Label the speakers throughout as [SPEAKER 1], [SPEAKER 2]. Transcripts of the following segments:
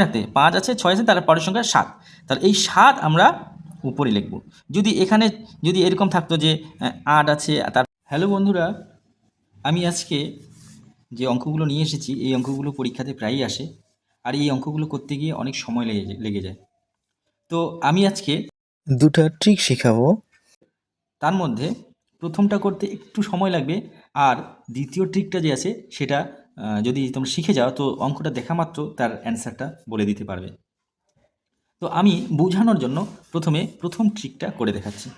[SPEAKER 1] রাখতে পাঁচ আছে ছয় আছে তার পরের সংখ্যা সাত। তাহলে এই সাত আমরা উপরে লিখব। যদি এখানে যদি এরকম থাকতো যে আট আছে তার হ্যালো বন্ধুরা আমি আজকে যে অঙ্কগুলো নিয়ে এসেছি এই অঙ্কগুলো পরীক্ষাতে প্রায়ই আসে আর এই অঙ্কগুলো করতে গিয়ে অনেক সময় লেগে লেগে যায়। তো আমি আজকে
[SPEAKER 2] দুটা ট্রিক শেখাবো।
[SPEAKER 1] তার মধ্যে প্রথমটা করতে একটু সময় লাগবে আর দ্বিতীয় ট্রিকটা যে আছে সেটা যদি তোমরা শিখে যাও, তো অঙ্কটা দেখা মাত্র তার অ্যান্সারটা বলে দিতে পারবে। তো আমি বোঝানোর জন্য প্রথমে প্রথম ট্রিকটা করে দেখাচ্ছি।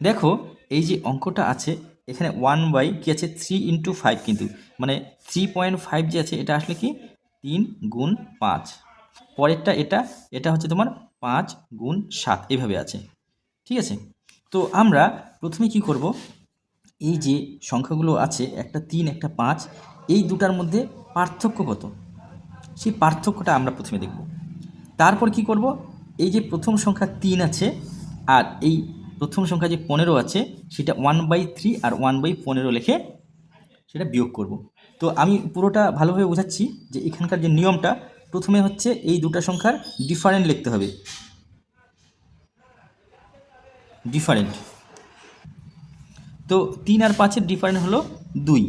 [SPEAKER 1] দেখো, এই যে অঙ্কটা আছে, এখানে ওয়ান বাই কী আছে? থ্রি ইন্টু ফাইভ কিন্তু মানে থ্রি পয়েন্ট ফাইভ যে আছে, এটা আসলে কি? তিন গুণ পাঁচ। পরেরটা এটা এটা হচ্ছে তোমার পাঁচ গুণ সাত, এভাবে আছে। ঠিক আছে? তো আমরা প্রথমে কি করব? এই যে সংখ্যাগুলো আছে, একটা তিন, একটা পাঁচ এই দুটার মধ্যে পার্থক্য কত? সেই পার্থক্যটা আমরা প্রথমে দেখব। তারপর কি করব? এই যে প্রথম সংখ্যা তিন আছে আর এই প্রথম সংখ্যা যে পনেরো আছে, সেটা ওয়ান বাই থ্রি আর ওয়ান বাই পনেরো লিখে সেটা বিয়োগ করব। তো আমি পুরোটা ভালোভাবে বোঝাচ্ছি যে এখানকার যে নিয়মটা, প্রথমে হচ্ছে এই দুটা সংখ্যার ডিফারেন্ট লিখতে হবে। ডিফারেন্ট তো তিন আর পাঁচের ডিফারেন্ট হলো দুই।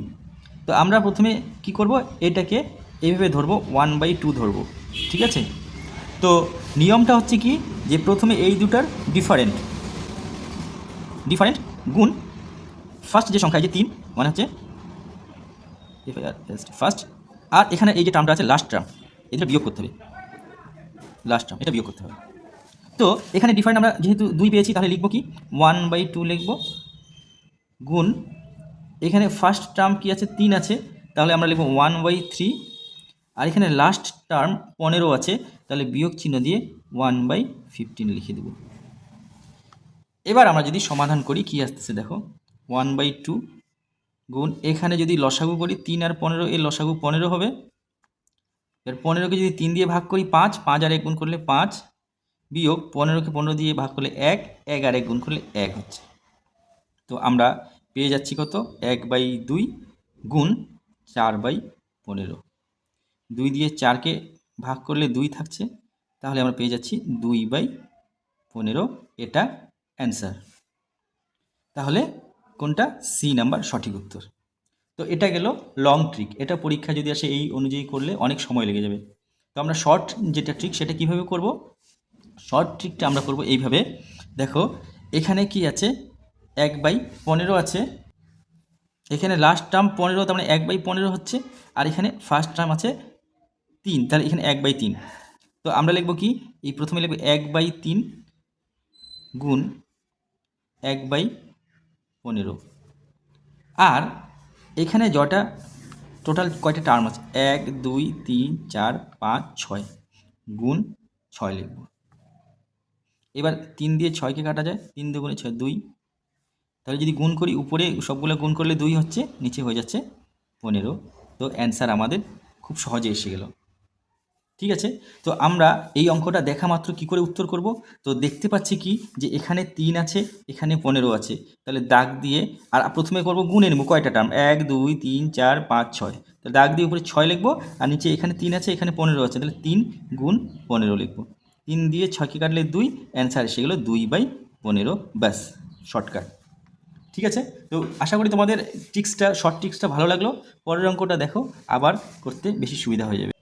[SPEAKER 1] তো আমরা প্রথমে কি করব? এটাকে এইভাবে ধরবো ওয়ান বাই টু ধরবো, ঠিক আছে? তো নিয়মটা হচ্ছে কি? যে প্রথমে এই দুটার ডিফারেন্ট ডিফারেন্ট গুণ ফার্স্ট যে সংখ্যা যে তিন মানে হচ্ছে ফার্স্ট আর এখানে এই যে টার্মটা আছে লাস্ট টার্ম এটা বিয়োগ করতে হবে লাস্ট টার্ম এটা বিয়োগ করতে হবে। তো এখানে ডিফারেন্ট আমরা যেহেতু দুই পেয়েছি, তাহলে লিখব কি? ওয়ান বাই টু লিখব, গুণ এখানে ফার্স্ট টার্ম কি আছে? তিন আছে। তাহলে আমরা লিখব ওয়ান বাই থ্রি আর এখানে লাস্ট টার্ম পনেরো আছে। তাহলে বিয়োগ চিহ্ন দিয়ে ওয়ান বাই ফিফটিন লিখে দেব। এবার আমরা যদি সমাধান করি, কি আসতেছে দেখো? ওয়ান বাই টু গুণ এখানে যদি লসাগু করি, তিন আর পনেরো, এর লসাগু পনেরো হবে। এর পনেরোকে যদি তিন দিয়ে ভাগ করি, পাঁচ পাঁচ আর এক গুণ করলে পাঁচ। বিয়োগ পনেরোকে পনেরো দিয়ে ভাগ করলে এক এক আর এক গুণ করলে এক হচ্ছে। তো আমরা পেয়ে যাচ্ছি কত? এক বাই দুই গুণ চার বাই পনেরো। দুই দিয়ে চারকে ভাগ করলে দুই থাকছে। তাহলে আমরা পেয়ে যাচ্ছি দুই বাই পনেরো। এটা অ্যান্সার। তাহলে কোনটা? সি নাম্বার সঠিক উত্তর। তো এটা গেল লং ট্রিক। এটা পরীক্ষা যদি আসে এই অনুযায়ী করলে অনেক সময় লেগে যাবে। তো আমরা শর্ট যেটা ট্রিক সেটা কীভাবে করব? শর্ট ট্রিকটা আমরা করব এইভাবে। দেখো, এখানে কি আছে? এক বাই পনেরো আছে। এখানে লাস্ট টার্ম পনেরো, তার মানে এক বাই পনেরো হচ্ছে, আর এখানে ফার্স্ট টার্ম আছে তিন, তাহলে এখানে এক বাই তিন। তো আমরা লিখব কি? এই প্রথমে লিখব এক বাই তিন গুণ এক বাই পনেরো। আর এখানে যটা টোটাল কয়টা টার্ম আছে? এক, দুই, তিন, চার, পাঁচ, ছয় গুণ ছয় লিখব। এবার তিন দিয়ে ছয়কে কাটা যায়, তিন দুগুণে ছয়, দুই তাহলে যদি গুণ করি, উপরে সবগুলো গুণ করলে দুই হচ্ছে, নিচে হয়ে যাচ্ছে পনেরো। তো অ্যান্সার আমাদের খুব সহজে এসে গেল। ঠিক আছে? তো আমরা এই অঙ্কটা দেখা মাত্র কি করে উত্তর করব? তো দেখতে পাচ্ছি কি যে এখানে তিন আছে, এখানে পনেরো আছে। তাহলে দাগ দিয়ে, আর প্রথমে করব গুণে নেব কয়টা টার্ম এক, দুই, তিন, চার, পাঁচ, ছয়। তাহলে দাগ দিয়ে উপরে ছয় লিখব, আর নিচে এখানে তিন আছে, এখানে পনেরো আছে। তাহলে তিন গুণ পনেরো লিখব। তিন দিয়ে ছয়কে কাটলে দুই অ্যান্সার এসে গেলো দুই বাই পনেরো। ব্যাস শর্টকাট ঠিক আছে? তো আশা করি তোমাদের টিক্সটা শর্ট টিক্সটা ভালো লাগল। পরের অঙ্কটা দেখো, আবার করতে বেশি সুবিধা হয়ে যাবে।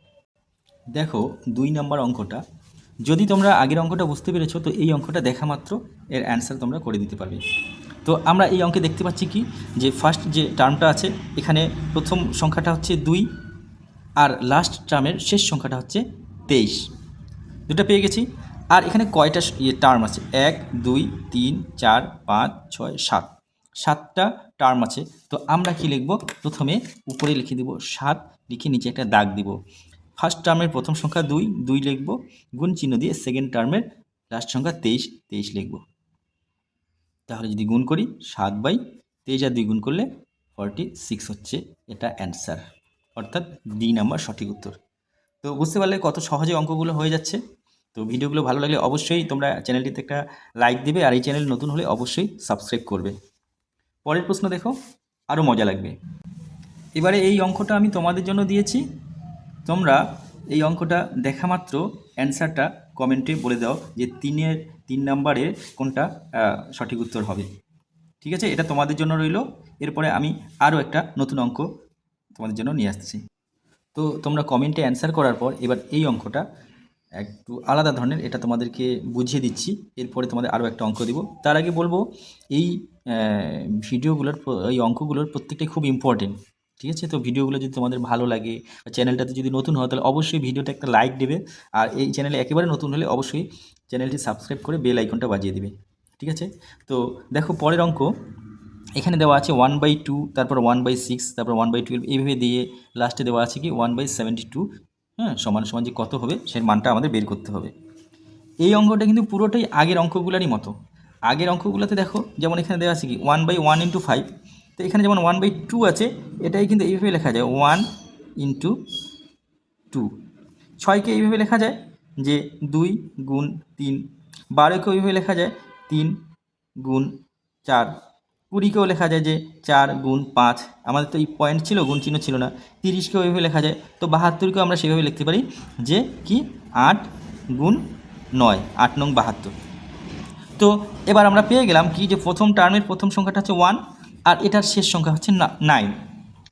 [SPEAKER 1] দেখো, দুই নম্বর অঙ্কটা। যদি তোমরা আগের অঙ্কটা বুঝতে পেরেছ, তো এই অঙ্কটা দেখা মাত্র, এর অ্যান্সার তোমরা করে দিতে পারবে। তো আমরা এই অঙ্কে দেখতে পাচ্ছি কি? যে ফার্স্ট যে টার্মটা আছে, এখানে প্রথম সংখ্যাটা হচ্ছে দুই, আর লাস্ট টার্মের শেষ সংখ্যাটা হচ্ছে তেইশ। দুটো পেয়ে গেছি। আর এখানে কয়টা ইয়ে টার্ম আছে? এক, দুই, তিন, চার, পাঁচ, ছয়, সাত। সাতটা টার্ম আছে। তো আমরা কি লিখব? প্রথমে উপরে লিখে দিব সাত, লিখে নিচে একটা দাগ দিব। ফার্স্ট টার্মের প্রথম সংখ্যা দুই দুই লিখব। গুণ চিহ্ন দিয়ে সেকেন্ড টার্মের লাস্ট সংখ্যা তেইশ তেইশ লিখব। তাহলে যদি গুণ করি, সাত বাই তেইশ আর দুই গুণ করলে ফর্টি সিক্স হচ্ছে এটা অ্যান্সার অর্থাৎ ডি নাম্বার সঠিক উত্তর। তো বুঝতে পারলে কত সহজে অঙ্কগুলো হয়ে যাচ্ছে। তো ভিডিওগুলো ভালো লাগলে অবশ্যই তোমরা চ্যানেলটিতে একটা লাইক দেবে আর এই চ্যানেল নতুন হলে অবশ্যই সাবস্ক্রাইব করবে। পরের প্রশ্ন দেখো আরও মজা লাগবে। এবারে এই অঙ্কটা আমি তোমাদের জন্য দিয়েছি। তোমরা এই অঙ্কটা দেখা মাত্র অ্যান্সারটা কমেন্টে বলে দাও যে তিনের, তিন নাম্বারের কোনটা সঠিক উত্তর হবে। ঠিক আছে? এটা তোমাদের জন্য রইল। এরপরে আমি আরও একটা নতুন অঙ্ক তোমাদের জন্য নিয়ে আসতেছি। তো তোমরা কমেন্টে অ্যান্সার করার পর এবার এই অঙ্কটা একটু আলাদা ধরনের, এটা তোমাদেরকে বুঝিয়ে দিচ্ছি। এরপরে তোমাদের আরও একটা অঙ্ক দিব। তার আগে বলব, এই ভিডিওগুলোর এই অঙ্কগুলোর প্রত্যেকটাই খুব ইম্পর্টেন্ট ঠিক আছে? তো ভিডিওগুলো যদি তোমাদের ভালো লাগে, বা চ্যানেলটাতে যদি নতুন হয় তাহলে অবশ্যই ভিডিওটা একটা লাইক দেবে। আর এই চ্যানেলে একেবারে নতুন হলে অবশ্যই চ্যানেলটি সাবস্ক্রাইব করে বেল আইকনটা বাজিয়ে দেবে, ঠিক আছে? তো দেখো, পরের অঙ্ক, এখানে দেওয়া আছে ওয়ান বাই টু তারপর ওয়ান বাই সিক্স তারপর ওয়ান বাই টুয়েলভ এইভাবে দিয়ে লাস্টে দেওয়া আছে কি? ওয়ান বাই সেভেন্টি টু হ্যাঁ সমান সমান যে কত হবে সেই মানটা আমাদের বের করতে হবে। এই অঙ্কটা কিন্তু পুরোটাই আগের অঙ্কগুলোরই মতো। আগের অঙ্কগুলোতে দেখো, যেমন এখানে দেওয়া আছে কি one by one into five তো এখানে যেমন ওয়ান বাই টু আছে, এটাই কিন্তু এইভাবে লেখা যায় ওয়ান ইন্টু টু ছয়কে এইভাবে লেখা যায় যে দুই গুণ তিন, বারোকেও এইভাবে লেখা যায়, তিন গুণ চার। কুড়িকেও লেখা যায় যে চার গুণ পাঁচ। আমাদের তো এই পয়েন্ট ছিল, গুণ চিহ্ন ছিল না। তিরিশকেও এইভাবে লেখা যায়। তো বাহাত্তরকেও আমরা সেভাবে লিখতে পারি যে কি? আট গুণ নয়, আট নং বাহাত্তর। তো এবার আমরা পেয়ে গেলাম কি যে প্রথম টার্মের প্রথম সংখ্যাটা হচ্ছে ওয়ান আর এটার শেষ সংখ্যা হচ্ছে নাইন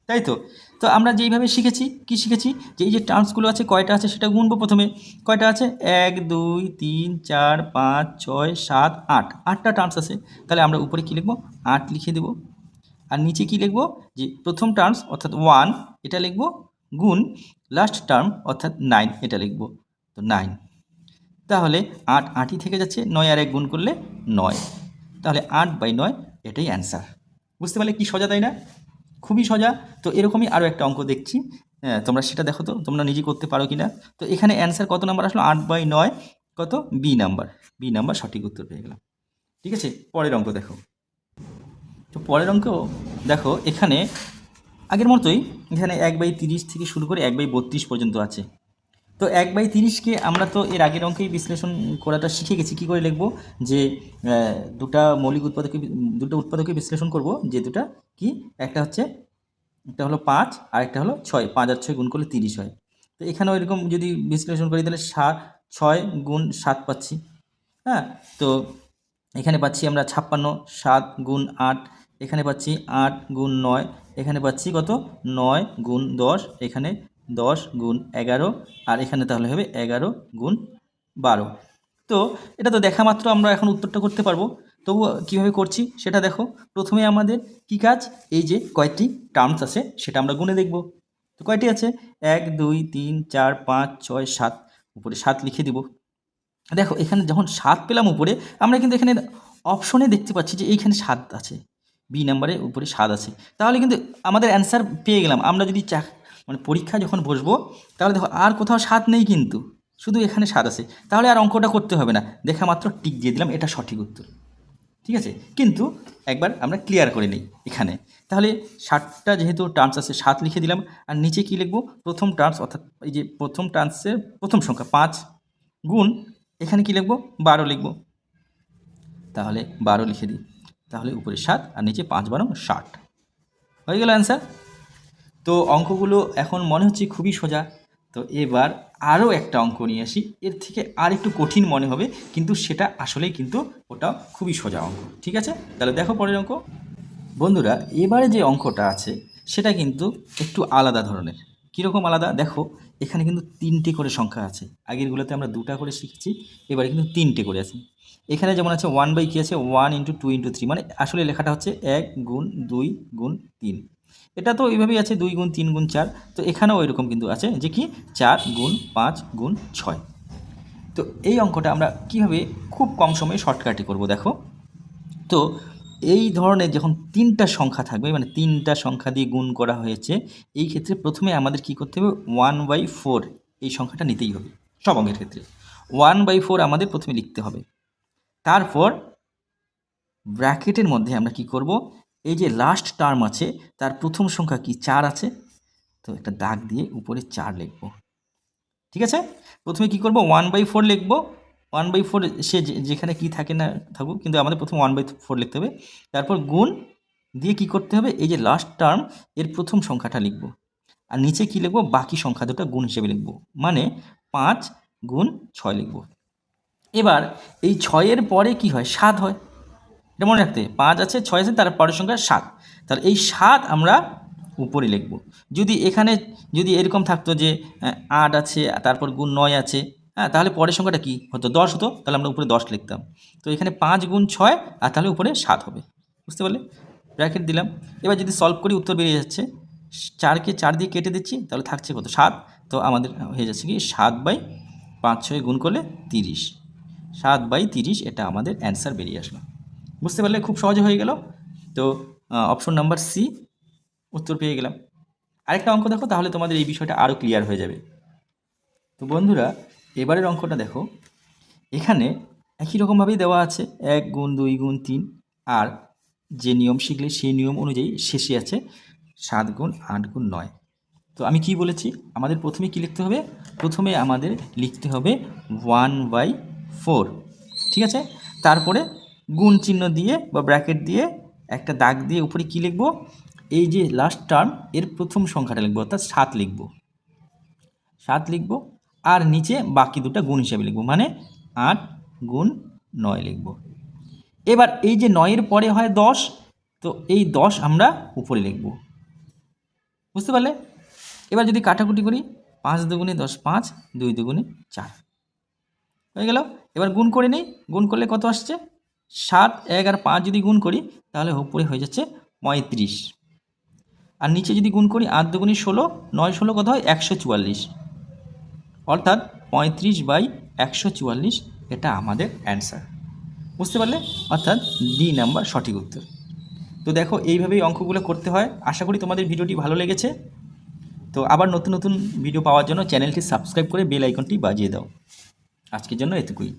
[SPEAKER 1] তাই তো? তো আমরা যেইভাবে শিখেছি, কি শিখেছি? যে এই যে টার্মসগুলো আছে, কয়টা আছে সেটা গুনবো প্রথমে। কয়টা আছে? এক, দুই, তিন, চার, পাঁচ, ছয়, সাত, আট। আটটা টার্মস আছে। তাহলে আমরা উপরে কী লিখব? আট লিখে দেবো। আর নিচে কি লিখব? যে প্রথম টার্মস অর্থাৎ ওয়ান এটা লিখব। গুণ লাস্ট টার্ম অর্থাৎ নাইন এটা লিখব। তো নাইন তাহলে আট আটই থেকে যাচ্ছে, নয় আর এক গুণ করলে নয়। তাহলে আট বাই নয়, এটাই অ্যান্সার বুঝতে পারলে কি সোজা তাই না? খুবই সোজা। তো এরকমই আরও একটা অঙ্ক দেখছি। হ্যাঁ, তোমরা সেটা দেখো তো তোমরা নিজে করতে পারো কি না তো এখানে অ্যান্সার কত নাম্বার আসলো? আট বাই নয়। কত? বি নাম্বার বি নাম্বার সঠিক উত্তর পেয়ে গেলাম। ঠিক আছে? পরের অঙ্ক দেখো। তো পরের অঙ্ক দেখো এখানে আগের মতোই এখানে এক বাই তিরিশ থেকে শুরু করে এক বাই বত্রিশ পর্যন্ত আছে। তো এক বাই তিরিশকে আমরা তো এর আগের অঙ্কেই বিশ্লেষণ করাটা শিখে গেছি। কী করে লিখব? যে দুটা মৌলিক উৎপাদকে দুটো উৎপাদকে বিশ্লেষণ করব। যে দুটা কি? একটা হচ্ছে, একটা হলো পাঁচ, আর একটা হলো ছয়। পাঁচ আর ছয় গুণ করলে তিরিশ হয়। তো এখানেও এরকম যদি বিশ্লেষণ করি, তাহলে সাত, ছয় গুণ সাত পাচ্ছি। হ্যাঁ? তো এখানে পাচ্ছি আমরা ছাপ্পান্ন, সাত গুণ আট, এখানে পাচ্ছি আট গুণ নয়, এখানে পাচ্ছি কত? নয় গুণ দশ, এখানে দশ গুণ এগারো, আর এখানে তাহলে হবে এগারো গুণ বারো। তো এটা তো দেখা মাত্র আমরা এখন উত্তরটা করতে পারব। তবু কীভাবে করছি সেটা দেখো। প্রথমে আমাদের কি কাজ? এই যে কয়েকটি টার্মস আছে, সেটা আমরা গুনে দেখব। তো কয়টি আছে? এক, দুই, তিন, চার, পাঁচ, ছয়, সাত। উপরে সাত লিখে দিব। দেখো, এখানে যখন সাত পেলাম উপরে, আমরা কিন্তু এখানে অপশনে দেখতে পাচ্ছি যে এইখানে সাত আছে। বি নাম্বারে উপরে সাত আছে। তাহলে কিন্তু আমাদের অ্যান্সার পেয়ে গেলাম। আমরা যদি মানে পরীক্ষা যখন বসবো, তাহলে দেখো আর কোথাও স্বাদ নেই কিন্তু। শুধু এখানে স্বাদ আছে। তাহলে আর অঙ্কটা করতে হবে না। দেখা মাত্র টিক দিয়ে দিলাম, এটা সঠিক উত্তর। ঠিক আছে? কিন্তু একবার আমরা ক্লিয়ার করে নিই এখানে। তাহলে ষাটটা যেহেতু টার্মস আছে, সাত লিখে দিলাম, আর নিচে কি লিখব? প্রথম টার্মস অর্থাৎ এই যে প্রথম টার্মসের প্রথম সংখ্যা, পাঁচ গুণ, এখানে কি লিখব? বারো লিখব। তাহলে বারো লিখে দিই। তাহলে উপরে সাত, আর নিচে পাঁচ, বারো, ষাট। হয়ে গেল অ্যান্সার তো অঙ্কগুলো এখন মনে হচ্ছে খুবই সোজা। তো এবার আরও একটা অঙ্ক নিয়ে আসি। এর থেকে আর একটু কঠিন মনে হবে, কিন্তু সেটা আসলেই কিন্তু ওটা খুবই সোজা অঙ্ক। ঠিক আছে? তাহলে দেখো পরের অঙ্ক। বন্ধুরা, এবারে যে অঙ্কটা আছে, সেটা কিন্তু একটু আলাদা ধরনের। কীরকম আলাদা? দেখো, এখানে কিন্তু তিনটে করে সংখ্যা আছে। আগেরগুলোতে আমরা দুটা করে শিখেছি, এবারে কিন্তু তিনটে করে আছে। এখানে যেমন আছে ওয়ান বাই কী আছে? One into two into three মানে আসলে লেখাটা হচ্ছে এক গুণ দুই গুণ তিন। এটা তো এইভাবেই আছে দুই গুণ, তিন গুণ, চার। তো এখানেও এরকম কিন্তু আছে যে কি? চার গুণ, পাঁচ গুণ, ছয়। তো এই অঙ্কটা আমরা কীভাবে খুব কম সময়ে শর্টকাটে করব দেখো। তো এই ধরনের যখন তিনটা সংখ্যা থাকবে মানে তিনটা সংখ্যা দিয়ে গুণ করা হয়েছে, এই ক্ষেত্রে প্রথমে আমাদের কি করতে হবে? ওয়ান বাই ফোর, এই সংখ্যাটা নিতেই হবে, সব অঙ্কের ক্ষেত্রে। ওয়ান বাই ফোর আমাদের প্রথমে লিখতে হবে। তারপর ব্র্যাকেটের মধ্যে আমরা কি করব? এই যে লাস্ট টার্ম আছে, তার প্রথম সংখ্যা কি? চার আছে। তো একটা দাগ দিয়ে উপরে চার লিখব। ঠিক আছে? প্রথমে কি করব? ওয়ান বাই ফোর লিখব। ওয়ান বাই ফোর সে যেখানে কি থাকে না থাকুক, কিন্তু আমাদের প্রথমে ওয়ান বাই ফোর লিখতে হবে। তারপর গুণ দিয়ে কি করতে হবে? এই যে লাস্ট টার্ম এর প্রথম সংখ্যাটা লিখব। আর নিচে কী লিখব? বাকি সংখ্যা দুটো গুণ হিসেবে লিখব। মানে পাঁচ গুণ ছয় লিখব। এবার এই ছয়ের পরে কি হয়? সাত হয়। এটা মনে রাখতে পাঁচ আছে, ছয় আছে, তার পরের সংখ্যা সাত। তাহলে এই সাত আমরা উপরে লিখব। যদি এখানে, যদি এরকম থাকতো যে আট আছে, তারপর গুণ নয় আছে হ্যাঁ তাহলে পরের সংখ্যাটা কি হতো? দশ হতো, তাহলে আমরা উপরে দশ লিখতাম। তো এখানে পাঁচ গুণ ছয়, আর তাহলে উপরে সাত হবে। বুঝতে পারলে? ব্র্যাকেট দিলাম। এবার যদি সলভ করি, উত্তর বেরিয়ে যাচ্ছে। চারকে চার দিয়ে কেটে দিচ্ছি, তাহলে থাকছে কত? সাত। তো আমাদের হয়ে যাচ্ছে কি? সাত বাই পাঁচ ছয় গুণ করলে তিরিশ। সাত বাই তিরিশ, এটা আমাদের অ্যান্সার বেরিয়ে আসলো। বুঝতে পারলে খুব সহজে হয়ে গেল। তো অপশন নাম্বার সি উত্তর পেয়ে গেলাম। আরেকটা অঙ্ক দেখো, তাহলে তোমাদের এই বিষয়টা আরও ক্লিয়ার হয়ে যাবে। তো বন্ধুরা, এবারের অঙ্কটা দেখো। এখানে একই রকমভাবেই দেওয়া আছে, এক গুণ দুই গুণ তিন, আর যে নিয়ম শিখলে সেই নিয়ম অনুযায়ী শেষে আছে সাত গুণ আট গুণ নয়। তো আমি কি বলেছি? আমাদের প্রথমে কি লিখতে হবে? প্রথমে আমাদের লিখতে হবে ওয়ান বাই ফোর, ঠিক আছে? তারপরে গুণ চিহ্ন দিয়ে বা ব্র্যাকেট দিয়ে একটা দাগ দিয়ে উপরে কি লিখব? এই যে লাস্ট টার্ম এর প্রথম সংখ্যাটা লিখব, অর্থাৎ সাত লিখব। সাত লিখব, আর নিচে বাকি দুটো গুণ হিসাবে লিখব মানে আট গুণ নয় লিখব। এবার এই যে নয়ের পরে হয় দশ, তো এই দশ আমরা উপরে লিখব। বুঝতে পারলে? এবার যদি কাটাকুটি করি, পাঁচ দুগুণে দশ পাঁচ, দুই দুগুণে চার। হয়ে গেল? এবার গুণ করে নিই, গুণ করলে কত আসছে? সাত, এক আর পাঁচ যদি গুণ করি, তাহলে উপরে হয়ে যাচ্ছে পঁয়ত্রিশ। আর নিচে যদি গুণ করি, আট দুগুণে ষোলো, নয় ষোলো কত হয়? একশো চুয়াল্লিশ। অর্থাৎ পঁয়ত্রিশ বাই একশো চুয়াল্লিশ, এটা আমাদের অ্যান্সার। বুঝতে পারলে? অর্থাৎ ডি নাম্বার সঠিক উত্তর। তো দেখো, এইভাবেই অঙ্কগুলো করতে হয়। আশা করি তোমাদের ভিডিওটি ভালো লেগেছে। তো আবার নতুন নতুন ভিডিও পাওয়ার জন্য চ্যানেলটি সাবস্ক্রাইব করে বেল আইকনটি বাজিয়ে দাও। আজকের জন্য এটুকুই।